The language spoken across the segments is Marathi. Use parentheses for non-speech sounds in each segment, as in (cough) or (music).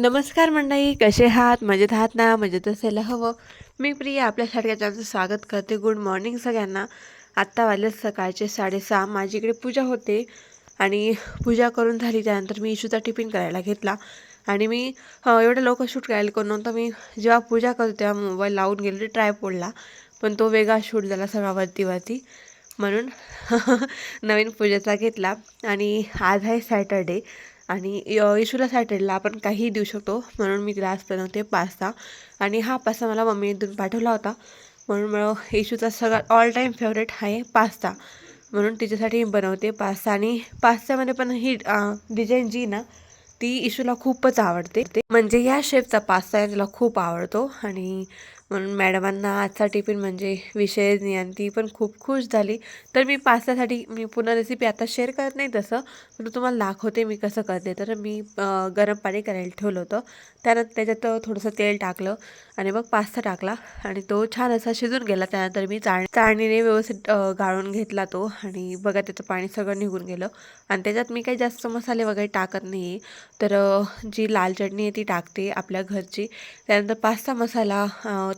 नमस्कार मंडळी कसे आहात? मजेत आहात ना? मजेत असायला हवं. मी प्रिया आपल्या सारख्याचं स्वागत करते. गुड मॉर्निंग सगळ्यांना. आत्ता वाजले सकाळचे साडेसहा. माझी इकडे पूजा होते आणि पूजा करून झाली. त्यानंतर मी इशूचा टिफिन करायला घेतला. आणि मी एवढं लवकर शूट करायला करून नव्हतं. मी जेव्हा पूजा करतो तेव्हा मोबाईल लावून गेले ट्राय पोडला पण तो वेगळा शूट झाला सगळा वरती वरती. म्हणून (laughs) नवीन पूजेचा घेतला. आणि आज आहे सॅटर्डे आणि येशूला सॅटर्डेला आपण काहीही देऊ शकतो. म्हणून मी तिला आज बनवते पास्ता. आणि हा पास्ता मला मम्मीने इथून पाठवला होता. म्हणून मला येशूचा सगळ्यात ऑल टाईम फेवरेट आहे पास्ता. म्हणून तिच्यासाठी मी बनवते पास्ता. आणि पास्त्यामध्ये पण ही डिझाईन जी ना ती इशूला खूपच आवडते. ते म्हणजे या शेपचा पास्ता आहे तिला खूप आवडतो. आणि म्हणून मॅडमांना आजचा टिफिन म्हणजे विषयच नाही आणि ती पण खूप खुश झाली. तर मी पास्त्यासाठी मी पुन्हा रेसिपी आता शेअर करत नाही तसं पण तुम्हाला दाखवते मी कसं करते. तर मी गरम पाणी करायला ठेवलं होतं. त्यानंतर त्याच्यात थोडंसं तेल टाकलं आणि मग पास्ता टाकला आणि तो छान असा शिजून गेला. त्यानंतर मी चाळ चाळणीने व्यवस्थित गाळून घेतला तो आणि बघा त्याचं पाणी सगळं निघून गेलं. आणि त्याच्यात मी काही जास्त मसाले वगैरे टाकत नाही तर जी लाल चटणी आहे ती टाकते आपल्या घरची. त्यानंतर पास्ता मसाला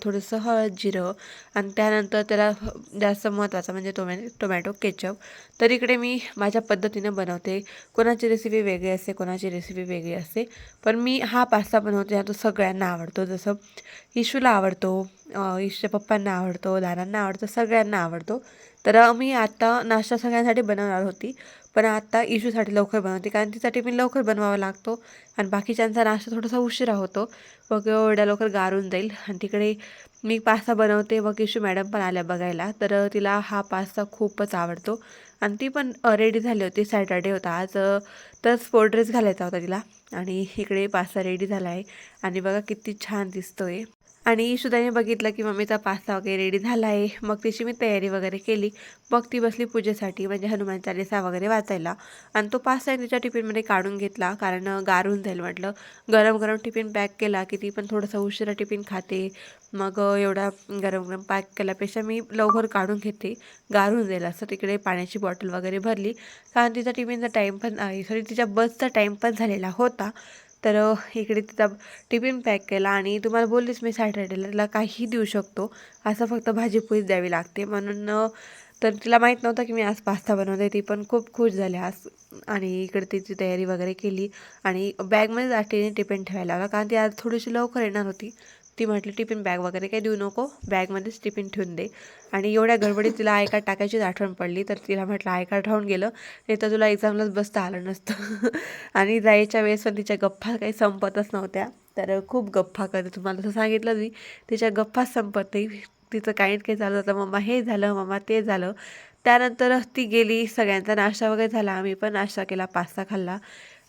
थोडंसं हळद जिरं आणि त्यानंतर त्याला जास्त महत्त्वाचं म्हणजे टोमॅ टोमॅटो केचप. तर इकडे मी माझ्या पद्धतीनं बनवते. कोणाची रेसिपी वेगळी असते कोणाची रेसिपी वेगळी असते. पण मी हा पास्ता बनवते हा तो सगळ्यांना आवडतो. जसं इशूला आवडतो इशूच्या पप्पांना आवडतो दादांना आवडतो सगळ्यांना आवडतो. तर मी आता नाश्ता सगळ्यांसाठी बनवणार होती पण आता इशूसाठी लवकर बनवते कारण तिसाठी मी लवकर बनवावा लागतो आणि बाकीच्यांचा नाश्ता थोडासा उशिरा होतो. मग एवढ्या लवकर गारून जाईल आणि तिकडे मी पास्ता बनवते मग इशू मॅडम पण आल्या बघायला. तर तिला हा पास्ता खूपच आवडतो आणि ती पण रेडी झाली होती सॅटर्डे होता. आज तर स्पोर्ट ड्रेस घालायचा होता तिला आणि इकडे पास्ता रेडी झाला आहे. आणि बघा किती छान दिसतो आहे आणि ईशुदाने बघितलं की मम्मीचा पास्ता वगैरे रेडी झाला आहे मग तिची मी तयारी वगैरे केली. मग ती बसली पूजेसाठी म्हणजे हनुमान चालिसा वगैरे वाचायला. आणि तो पास्ता तिच्या टिफिनमध्ये काढून घेतला कारण गारून जाईल म्हटलं. गरम गरम टिफिन पॅक केला की ती पण थोडंसं उशिरा टिफिन खाते. मग एवढा गरम गरम पॅक केल्यापेक्षा मी लवकर काढून घेते. गारून जाईल असं तिकडे पाण्याची बॉटल वगैरे भरली. कारण तिचा टिफिनचा टाईम पण सॉरी तिच्या बसचा टाईम पण झालेला होता. तर इकडे तिचा टिफिन पॅक केला आणि तुम्हाला बोललीच मी सॅटर्डेला तिला काहीही देऊ शकतो. असं फक्त भाजीपोळीच द्यावी लागते. म्हणून तर तिला माहीत नव्हतं की मी आज पास्ता बनवते. ती पण खूप खुश झाली आज आणि इकडे तिची तयारी वगैरे केली आणि बॅगमध्येच आठीने टिफिन ठेवायला लागला कारण ती आज थोडीशी लवकर येणार होती. ती म्हटली टिफिन बॅग वगैरे काही देऊ नको बॅगमध्येच टिफिन ठेवून दे. आणि एवढ्या गडबडीत तिला आय कार्ड टाकायचीच आठवण पडली. तर तिला म्हटलं आय कार्ड राहून गेलं. नाही तर तुला एक्झामलाच बसता आलं नसतं. (laughs) आणि जायच्या वेळेस पण तिच्या गप्पा काही संपतच नव्हत्या. तर खूप गप्पा करते तुम्हाला तसं सांगितलं मी तिच्या गप्पाच संपत नाही. तिचं काही ना काही चालू होतं. मम्मा हे झालं मम्मा ते झालं. त्यानंतर ती गेली सगळ्यांचा नाश्ता वगैरे झाला. आम्ही पण नाश्ता केला पास्ता खाल्ला.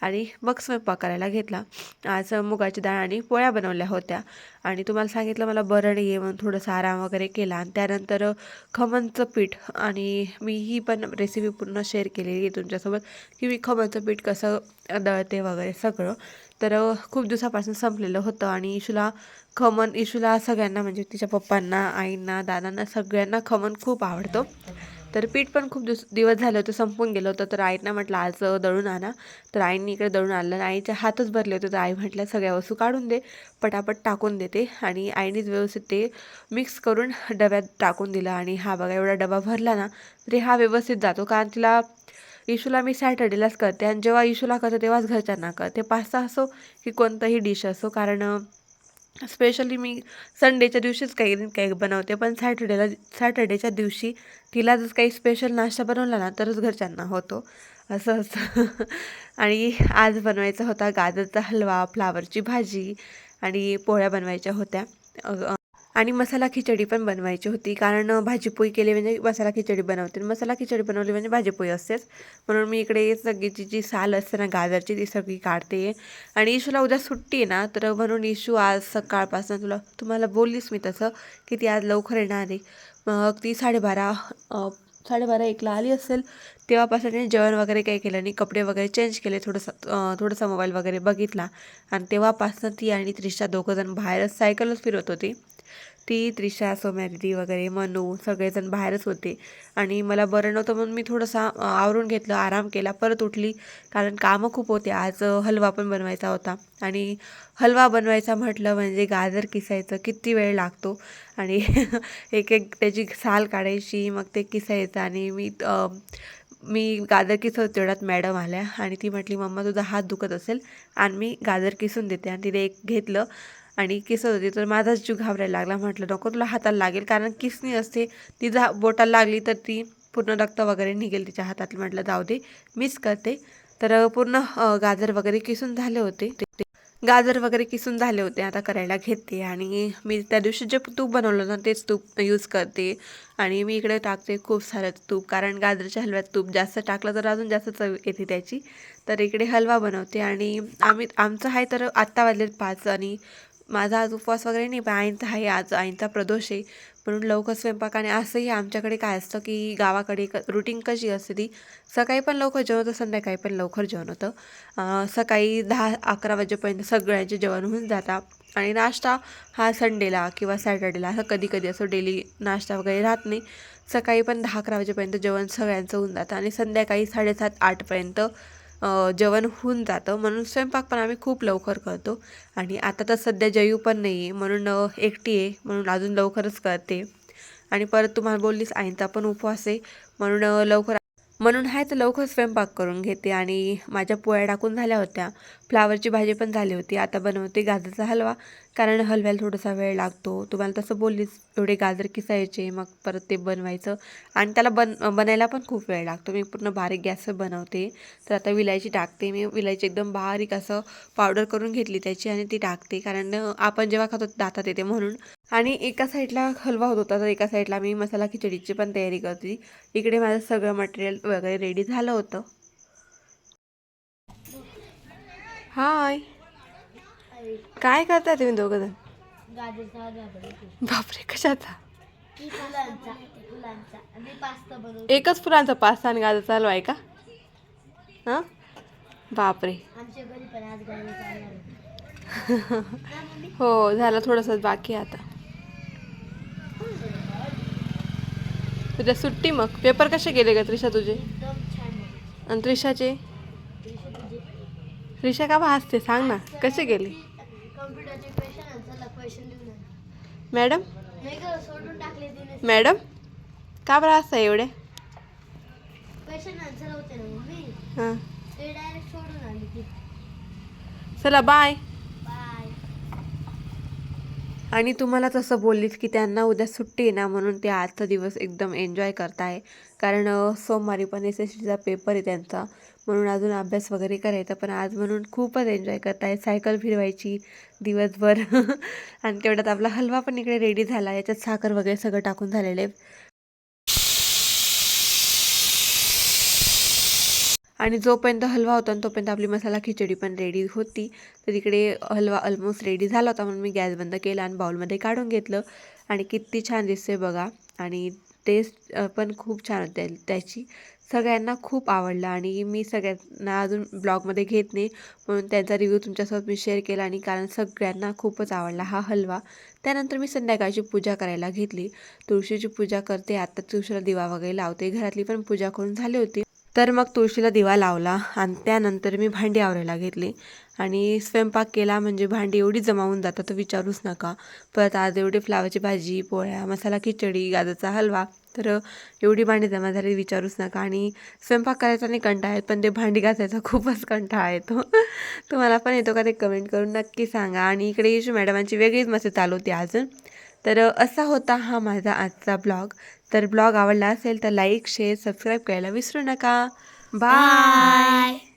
आणि मग स्वयंपाक करायला घेतला. आज मुगाची डाळ आणि पोळ्या बनवल्या होत्या. आणि तुम्हाला सांगितलं मला बरं नाही आहे म्हणून थोडंसं आराम वगैरे केला. आणि त्यानंतर खमणचं पीठ आणि मी ही पण रेसिपी पूर्ण शेअर केलेली आहे तुमच्यासोबत की मी खमणचं पीठ कसं दळते वगैरे सगळं. तर खूप दिवसापासून संपलेलं होतं आणि इशूला खमण इशूला सगळ्यांना म्हणजे तिच्या पप्पांना आईंना दादांना सगळ्यांना खमण खूप आवडतं. तर पीठ पण खूप दिवस दिवस झालं होतं संपून गेलं होतं. तर आईनं म्हटलं आज दळून आणा. तर आईंनी इकडे दळून आणलं आणि आईचे हातच भरले होते. तर आई म्हटल्या सगळ्या वस्तू काढून दे पटापट टाकून देते. आणि आईनेच व्यवस्थित ते मिक्स करून डब्यात टाकून दिलं. आणि हा बघा एवढा डबा भरला ना तरी हा व्यवस्थित जातो. कारण तिला इशूला मी सॅटर्डेलाच करते. आणि जेव्हा इशूला करते तेव्हाच घरच्यांना करते. पास्ता असो की कोणतंही डिश असो. कारण स्पेशली मी संडेच्या दिवशीच काही काही बनवते पण सॅटर्डेला सॅटर्डेच्या दिवशी तिला जर काही स्पेशल नाश्ता बनवला ना तरच घरच्यांना होतो. असं असं. (laughs) आणि आज बनवायचा होता गाजरचा हलवा फ्लावरची भाजी आणि पोळ्या बनवायच्या होत्या. आणि मसाला खिचडी पण बनवायची होती. कारण भाजीपोळी केली म्हणजे मसाला खिचडी बनवते. आणि मसाला खिचडी बनवली म्हणजे भाजीपोळी असतेच. म्हणून मी इकडे सगळीची जी साल असते ना गाजरची ती सगळी काढते. आणि इशूला उद्या सुट्टी आहे ना तर म्हणून इशू आज सकाळपासून तुला तुम्हाला बोललीच मी तसं की ती आज लवकर येणार आहे. मग ती साडेबारा साडेबारा एकला आली असेल तेव्हापासून त्यांनी जेवण वगैरे काही केलं आणि कपडे वगैरे चेंज केले थोडंसं थोडंसा थोडंसं मोबाईल वगैरे बघितला. आणि तेव्हापासून ती आणि त्रिशा दोघंजण बाहेरच सायकलच फिरत होती. ती त्रिशा सोम्यादिदी वगैरे मनू सगळेजण बाहेरच होते. आणि मला बरं नव्हतं म्हणून मी थोडंसं आवरून घेतलं आराम केला परत उठली. कारण कामं खूप होते. आज हलवा पण बनवायचा होता. आणि हलवा बनवायचा म्हटलं म्हणजे गाजर किसायचं किती वेळ लागतो. आणि (laughs) एक एक त्याची साल काढायची मग ते किसायचं. आणि मी मी गाजर किसत तेवढ्यात मॅडम आल्या. आणि ती म्हटली मम्मा तुझा हात दुखत असेल. आणि मी गाजर किसून देते. आणि तिने एक घेतलं. आणि किस होती तर माझाच जीव घाबरायला लागला. म्हटलं नको तुला हाताला लागेल कारण किसणी असते ती जा बोटाला लागली तर ती पूर्ण रक्त वगैरे निघेल तिच्या हातातलं. म्हटलं जाऊ दे मीच करते. तर पूर्ण गाजर वगैरे किसून झाले होते. ते- गाजर वगैरे किसून झाले होते. आता करायला घेते आणि मी त्या दिवशी जे तूप बनवलं ना तेच तूप यूज करते. आणि मी इकडे टाकते खूप सारं तूप कारण गाजरच्या हलव्यात तूप जास्त टाकलं तर अजून जास्त चव येते त्याची. तर इकडे हलवा बनवते आणि आम्ही आमचं आहे तर आत्ता वाजले पाच आणि माझा आज उपवास वगैरे नाही पण आईंचा आहे आज आईंचा प्रदोष आहे. म्हणून लवकर स्वयंपाक आणि असंही आमच्याकडे काय असतं की गावाकडे क रुटीन कशी असते ती सकाळी पण लवकर जेवण होतं संध्याकाळी पण लवकर जेवण होतं. सकाळी दहा अकरा वाजेपर्यंत सगळ्यांचे जेवण होऊन जातात. आणि नाश्ता हा संडेला किंवा सॅटर्डेला असं कधी कधी असं डेली नाश्ता वगैरे राहत नाही. सकाळी पण दहा अकरा वाजेपर्यंत जेवण सगळ्यांचं होऊन जातं आणि संध्याकाळी साडेसात आठपर्यंत जेवण होऊन जातं. म्हणून स्वयंपाक पण आम्ही खूप लवकर करतो. आणि आता तर सध्या जयू पण नाही आहे म्हणून एकटी आहे. म्हणून अजून लवकरच करते. आणि परत तुम्हाला बोललीस आईंचा पण उपवास आहे. म्हणून लवकर म्हणून हाय तर लवकर स्वयंपाक करून घेते आणि माझ्या पोळ्या टाकून झाल्या होत्या. फ्लावरची भाजी पण झाली होती. आता बनवते गाजरचा हलवा. कारण हलव्याला थोडासा वेळ लागतो. तुम्हाला तसं बोललीस एवढे गाजर किसायचे मग परत ते बनवायचं. आणि त्याला बन बनायला पण खूप वेळ लागतो. मी पूर्ण बारीक गॅसवर बनवते. तर आता विलायची टाकते. मी विलायची एकदम बारीक असं पावडर करून घेतली त्याची आणि ती टाकते. कारण आपण जेव्हा खातो दातात येते म्हणून. आणि एका साईडला हलवा होत होता तर एका साईडला मी मसाला खिचडीची पण तयारी करते इकडे माझं सगळं मटेरियल वगैरे रेडी झालं होतं. हाय काय करताय तुम्ही दोघं जण? बापरे कशाचा? एकच फुलांचा पास्ता आणि गाजर चालू आहे का? हां? बापरे. (laughs) हो झालं थोडंसंच बाकी आता. तुझ्या सुट्टी मग? पेपर कसे गेले का त्रिशा तुझे. आणि त्रिशाचे? त्रिशा का भासते सांग ना. कसे गेले. मॅडम? मॅडम? का बरं असतं एवढे? हां. चला बाय आणि तुम्हाला तसं बोललीत की त्यांना उद्या सुट्टी आहे ना म्हणून ते आजचा दिवस एकदम एन्जॉय करताय. कारण सोमवारी पण एस एस टीचा पेपर आहे त्यांचा. म्हणून अजून अभ्यास वगैरे करायचा पण आज म्हणून खूपच एन्जॉय करताय. सायकल फिरवायची दिवसभर. (laughs) आणि तेवढ्यात आपला हलवा पण इकडे रेडी झाला. याच्यात साखर वगैरे सगळं टाकून झालेलं. आहे आणि जोपर्यंत हलवा होता आणि तोपर्यंत आपली मसाला खिचडी पण रेडी होती. तर तिकडे हलवा ऑलमोस्ट रेडी झाला होता म्हणून मी गॅस बंद केला आणि बाउलमध्ये काढून घेतलं. आणि किती छान दिसते बघा. आणि टेस्ट पण खूप छान होते त्याची सगळ्यांना खूप आवडलं. आणि मी सगळ्यांना अजून ब्लॉगमध्ये घेत नाही. म्हणून त्यांचा रिव्ह्यू तुमच्यासोबत मी शेअर केला आणि कारण सगळ्यांना खूपच आवडला हा हलवा. त्यानंतर मी संध्याकाळची पूजा करायला घेतली. तुळशीची पूजा करते. आता तुळशीला दिवा वगैरे लावते. घरातली पण पूजा करून झाली होती. तर मग तुळशीला दिवा लावला आणि त्यानंतर मी भांडी आवरायला घेतली. आणि स्वयंपाक केला म्हणजे भांडी एवढी जमावून जातात तर विचारूच नका. परत आज एवढी फ्लावरची भाजी पोळ्या मसाला खिचडी गाजरचा हलवा तर एवढी भांडी जमा झाली विचारूच नका. आणि स्वयंपाक करायचा नाही कंटाळा येत पण ते भांडी घासायचा खूपच कंटाळा येतो. (laughs) तुम्हाला पण येतो का ते कमेंट करून नक्की सांगा. आणि इकडे येशू मॅडमांची वेगळीच मस्त चालू होती अजून तर असा होता हा माझा आजचा ब्लॉग. तर ब्लॉग आवडला असेल तर लाईक शेअर सबस्क्राईब करायला विसरू नका. बाय